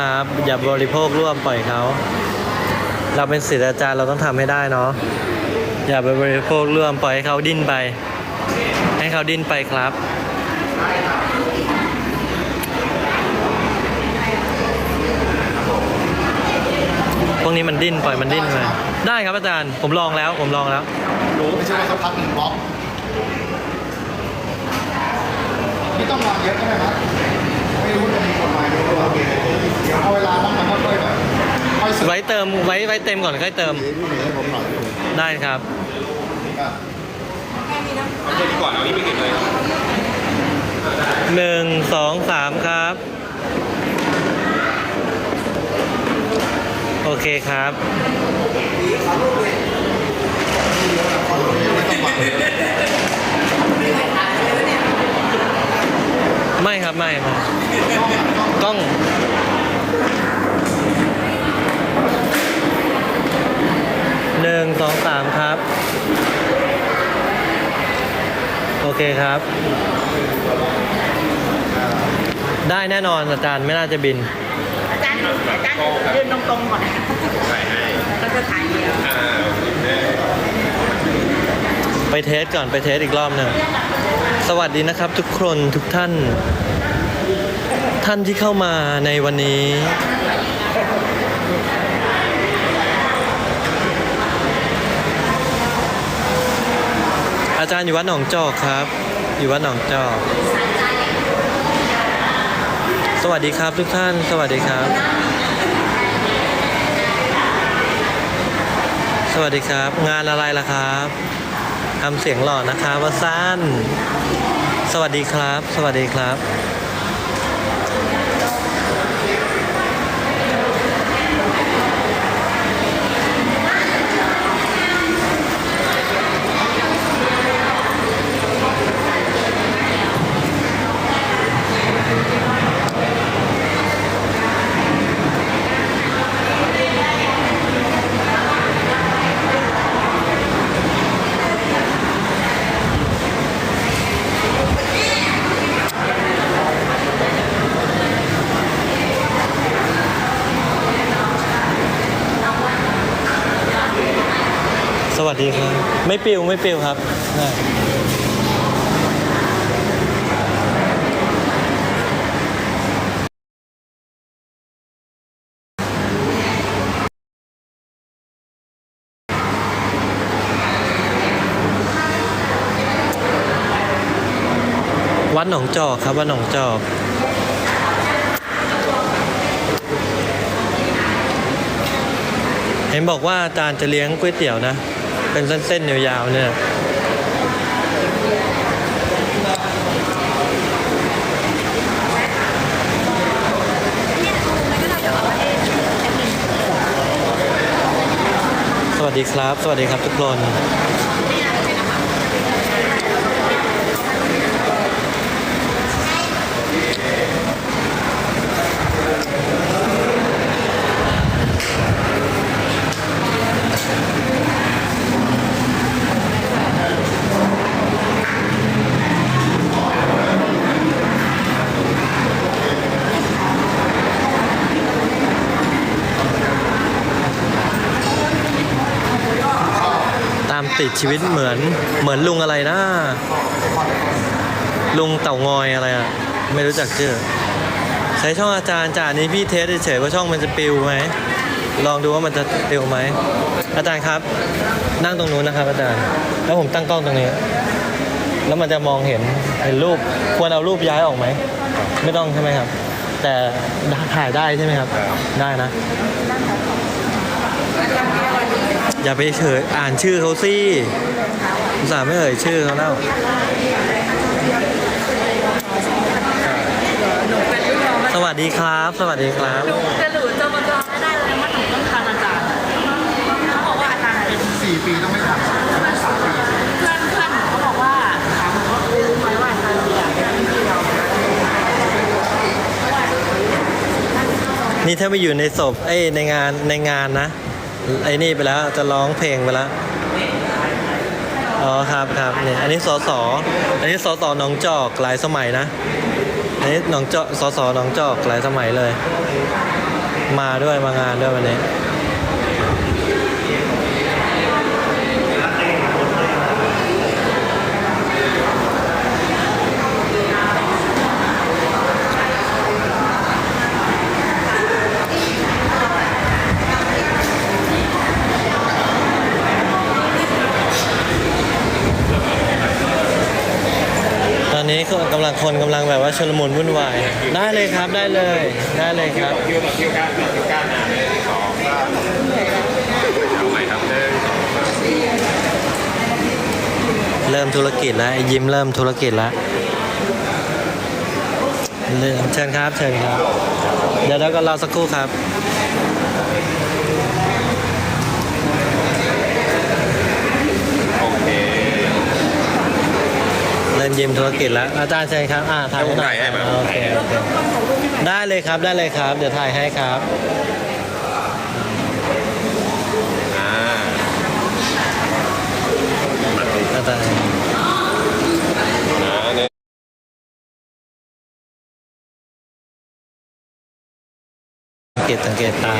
ครับอย่าบริโภคร่วมปล่อยเขา เราเป็นศิษย์อาจารย์เราต้องทำให้ได้เนาะอย่าไปบริโภคร่วมปล่อยให้เขาดิ้นไป ให้เขาดิ้นไปครับ พวกนี้มันดิ้นปล่อยมันดิ้นไปได้ครับอาจารย์ผมลองแล้วผมลองแล้วรู้ไม่ใช่ว่าสักพักหนึ่งบล็อกไม่ต้องนอนเยอะใช่ไหมครับไม่รู้จะมีกฎหมายดูว่า เดี๋ยวเอาเวลาบ้างมันค่อยๆแบบค่อยสึกไว้เติมไว้ไว้เต็มก่อนค่อยเติม พี่หมีให้ผมหน่อยได้ครับอะเอาเจดีก่อนเอานี่ไปเก็บเลยหนึ่งสองสามครับ โอเคครับ ไม่ต้องหวังไม่ครับไม่ไม่กล้อง หนึ่งสองสามครับ โอเคครับ ได้แน่นอนอาจารย์ไม่น่าจะบิน อาจารย์อาจารย์ยืนตรงๆก่อนใส่ให้ก็จะถ่ายเดียวอ่าโอเคไปเทสก่อนไปเทสอีกรอบหนึ่ง สวัสดีนะครับทุกคนทุกท่าน ท่านที่เข้ามาในวันนี้ อาจารย์อยู่วัดหนองจอกครับ อยู่วัดหนองจอก สวัสดีครับทุกท่าน สวัสดีครับ สวัสดีครับ งานอะไรล่ะครับทำเสียงหล่อนะครับว่าสั้น สวัสดีครับ สวัสดีครับ วัสดีครับ ไม่ปิวไม่ปิวครับวัดหนองจอกครับวัดหนองจอกเห็นบอกว่าอาจารย์จะเลี้ยงก๋วยเตี๋ยวนะ เป็นเส้นๆยาวๆเนี่ยสวัสดีครับ สวัสดีครับทุกคน ติดชีวิตเหมือนเหมือนลุงอะไรนะ ลุงเต่างอยอะไรอะไม่รู้จักชื่อ ใช้ช่องอาจารย์จานนี้พี่เทสเฉยว่าช่องมันจะปิวไหม ลองดูว่ามันจะปิวไหม อาจารย์ครับ นั่งตรงนู้นนะครับ อาจารย์ แล้วผมตั้งกล้องตรงนี้ แล้วมันจะมองเห็นเห็นรูป ควรเอารูปย้ายออกไหม ไม่ต้องใช่ไหมครับ แต่ถ่ายได้ใช่ไหมครับ ได้นะ อย่าไปเฉยอ่านชื่อเขาสิอุตส่าห์ไม่เอ่ยชื่อเขาแล้วสวัสดีครับ สวัสดีครับ จะหลุดจะมาจองไม่ได้เลยว่าหนูต้องทานอาจารย์เขาบอกว่าอาจารย์เป็นสี่ปีต้องไม่ทำสามปีเพื่อนเพื่อนหนูเขาบอกว่าถามเขารู้ไหมว่าอาจารย์เรียนที่เรานี่ถ้าไปอยู่ในศพเอ้ยในงานในงานนะ ไอ้นี่ไปแล้วจะร้องเพลงไปแล้วอ๋อครับครับเนี่ยอันนี้สสอันนี้สสหนองจอกหลายสมัยนะอันนี้หนองจอกสสหนองจอกหลายสมัยเลย มาด้วยมางานด้วยวันนี้ ตอนนี้กำลัง คนกำลังแบบว่าชลมุนวุ่นวาย ได้เลยครับได้เลยได้เลยครับ คิวต่อคิวกันต่อคิวกันนะหนึ่งสองสามเอาใหม่ครับหนึ่งสองสามเริ่มธุรกิจแล้วไอ้ยิ้มเริ่มธุรกิจแล้วเริ่มเชิญครับเชิญครับ เดี๋ยวเราก็รอสักครู่ครับ โอเค เริ่มยิ้มธุรกิจแล้วอาจารย์เชิญครับอ่าถ่ายให้หน่อยให้ผมถ่ายให้ไหมโอเคโอเคได้เลยครับได้เลยครับ เดี๋ยวถ่ายให้ครับอ่าอาจารย์นะเนี่ยสังเกตสังเกตตา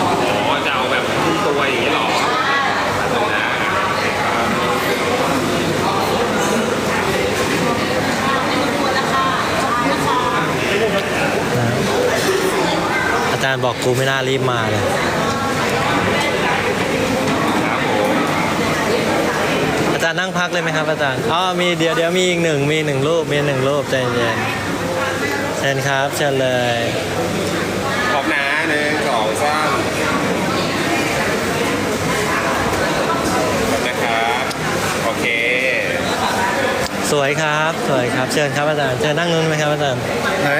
อ๋อจะเอาแบบครึ่งตัวอย่างนี้เหรอนะ อาจารย์บอกกูไม่น่ารีบมาเลยอาจารย์นั่งพักเลยไหมครับอาจารย์อ๋อมีเดี๋ยวเดี๋ยวมีอีกหนึ่งมีหนึ่งรูปมีหนึ่งรูปใจเย็นเชิญครับเชิญเลย พร้อมนะหนึ่งสองสามนะครับ โอเค สวยครับ สวยครับ เชิญครับอาจารย์ เชิญนั่งนู้นไหมครับอาจารย์ไหน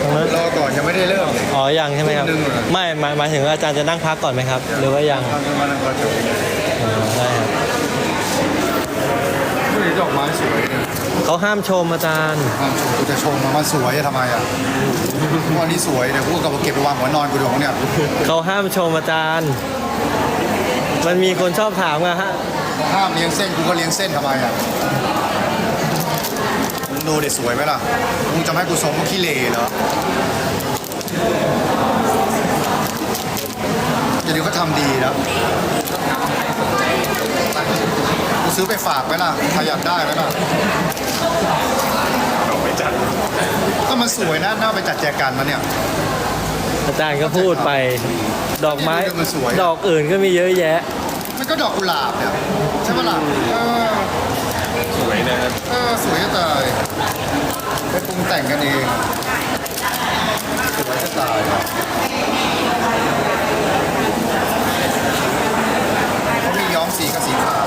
ตรงนู้นรอก่อนยังไม่ได้เริ่มเลยอ๋อ ยังใช่ไหมครับหนึ่งเหรอไม่หมายหมายถึงว่าอาจารย์จะนั่งพักก่อนไหมครับ หรือว่ายังทำกันมาแล้วก็จบอ๋อได้ครับดูดิดอกไม้สวยเนี่ยเขาห้ามชมอาจารย์มันกูจะชมมันสวยอะทำไมอะวันนี้สวยเดี๋ยวกูกับเก็บไปวางหัวนอนกูดวงเนี่ยเขาห้ามชมอาจารย์ มันมีคนชอบถามอะฮะห้ามเลี้ยงเส้นกูก็เลี้ยงเส้นทำไมอะมึง ดูเด็สวยไหมล่ะ มึงจะไม่ให้กูทรงกูขี้เหร่เหรอเดี๋ยวนี้เขาทำดีแล้วกูซื้อไปฝากไหมล่ะใครอยากได้ไหมล่ะเอาไปจัดก็มันสวยนะน่าไปจัดแจกันมาเนี่ย อาจารย์ก็พูดไป ดอกไม้ มันสวย ดอกอื่นก็มีเยอะแยะ มันก็ดอกกุหลาบเนี่ยใช่ปะล่ะเออ สวยนะครับเออสวยจะตายไปปรุงแต่งกันเองสวยจะตายเขามีย้อมสีกับสีขาว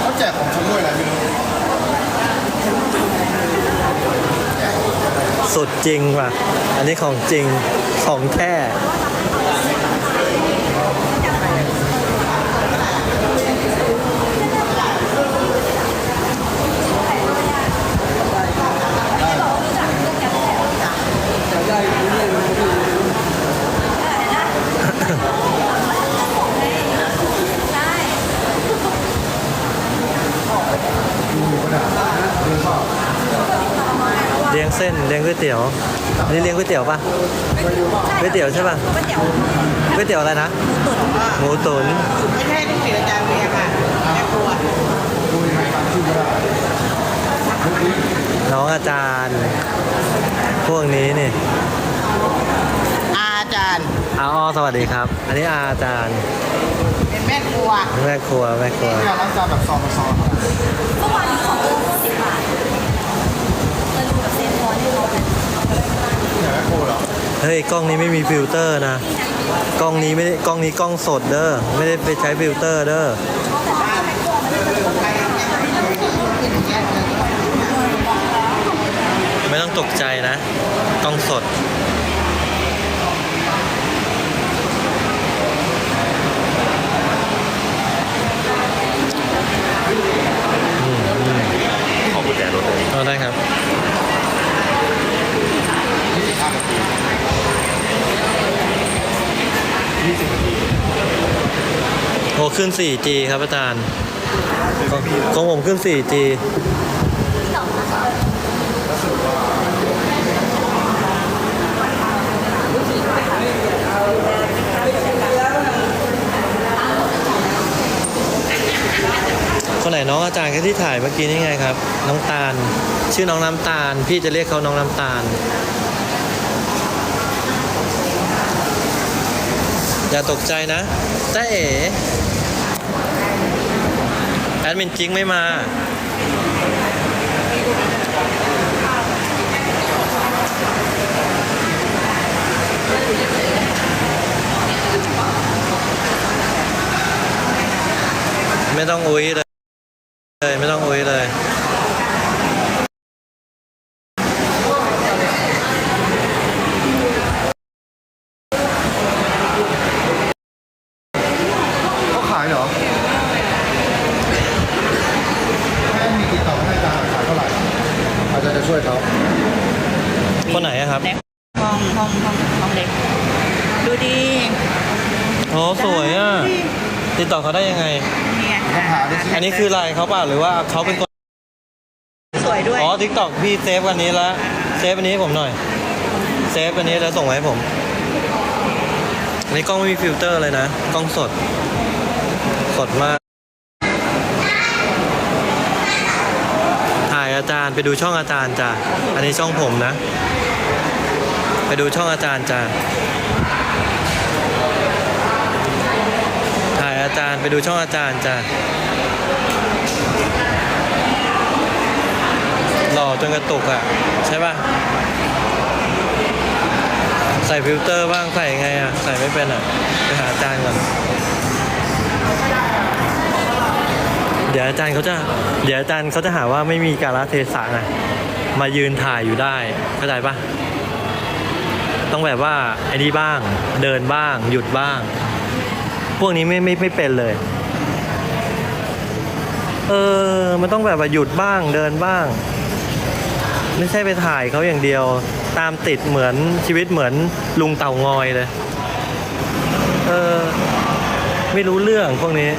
เขาแจกของชำร่วยอะไรไม่รู้สุดจริงว่ะ อันนี้ของจริง ของแท้ เลี้ยงเส้นเลี้ยงก๋วยเตี๋ยวอันนี่เลี้ยงก๋วยเตี๋ยวปะก๋วยเตี๋ยวใช่ปะก๋วยเตี๋ยวอะไรนะหมูตุ๋นไม่ใช่ลูกศิษย์อาจารย์เบียร์ค่ะแม่ครัวน้องอาจารย์ พวกนี้นี่อาจารย์อาอ้อสวัสดีครับ อันนี้อาอาจารย์เป็นแม่ครัวแม่ครัวแม่ครัวเนี่ยร้านจานแบบซองซองเมื่อวานนี้ของ เนี่ยแม่โคเหรอเฮ้ยกล้องนี้ไม่มีฟิลเตอร์นะ กล้องนี้ไม่ได้กล้องนี้กล้องสดเด้อ ไม่ได้ไปใช้ฟิลเตอร์เด้อไม่ต้องตกใจนะ กล้องสดขอกุญแจรถเลยเอาได้ครับ อ้ขึ้น 4G ครับอาจารย์ของผมขึ้น 4G คนไหนน้องอาจารย์ที่ถ่ายเมื่อกี้นี่ไงครับ น้องตาล ชื่อน้องน้ำตาล พี่จะเรียกเขาน้องน้ำตาลอย่าตกใจนะจ้าเอ๋ ดมินจิงไม่มาไม่ต้องอุ้ยเลย ไม่ต้องอุ้ยเลย เขาขายเหรอแม่มีติดต่อให้อาจารย์ขายเท่าไหร่อาจารย์จะช่วยเขา คนไหนอะครับ ในห้องห้องห้องห้องเล็ก ดูดีโอ้สวยอะติดต่อเขาได้ยังไง เนี่ยต้องหาดิอันนี้คือไลน์เขาเปล่าหรือว่าเขาเป็นคนสวยด้วย อ๋อทิกตอกพี่เซฟอันนี้แล้วเซฟอันนี้ให้ผมหน่อย เซฟอันนี้แล้วส่งมาให้ผมอันนี้กล้องไม่มีฟิลเตอร์เลยนะกล้องสด สดมาก ถ่ายอาจารย์ไปดูช่องอาจารย์จ้ะอันนี้ช่องผมนะ ไปดูช่องอาจารย์จ้ะถ่ายอาจารย์ไปดูช่องอาจารย์จ้ะหล่อจนกระตุกอะ ใช่ป่ะ ใส่ฟิลเตอร์บ้างใส่ไงอะ ใส่ไม่เป็นอะ ไปหาอาจารย์ก่อนเดี๋ยวอาจารย์เขาจะ เดี๋ยวอาจารย์เขาจะหาว่าไม่มีการละเทศะไงมายืนถ่ายอยู่ได้ เข้าใจปะ ต้องแบบว่าไอ้นี่บ้าง เดินบ้าง หยุดบ้าง พวกนี้ไม่ไม่ไม่เป็นเลย เออ มันต้องแบบว่าหยุดบ้าง เดินบ้าง ไม่ใช่ไปถ่ายเขาอย่างเดียว ตามติดเหมือนชีวิตเหมือนลุงเต่างอยเลย เออ ไม่รู้เรื่องพวกนี้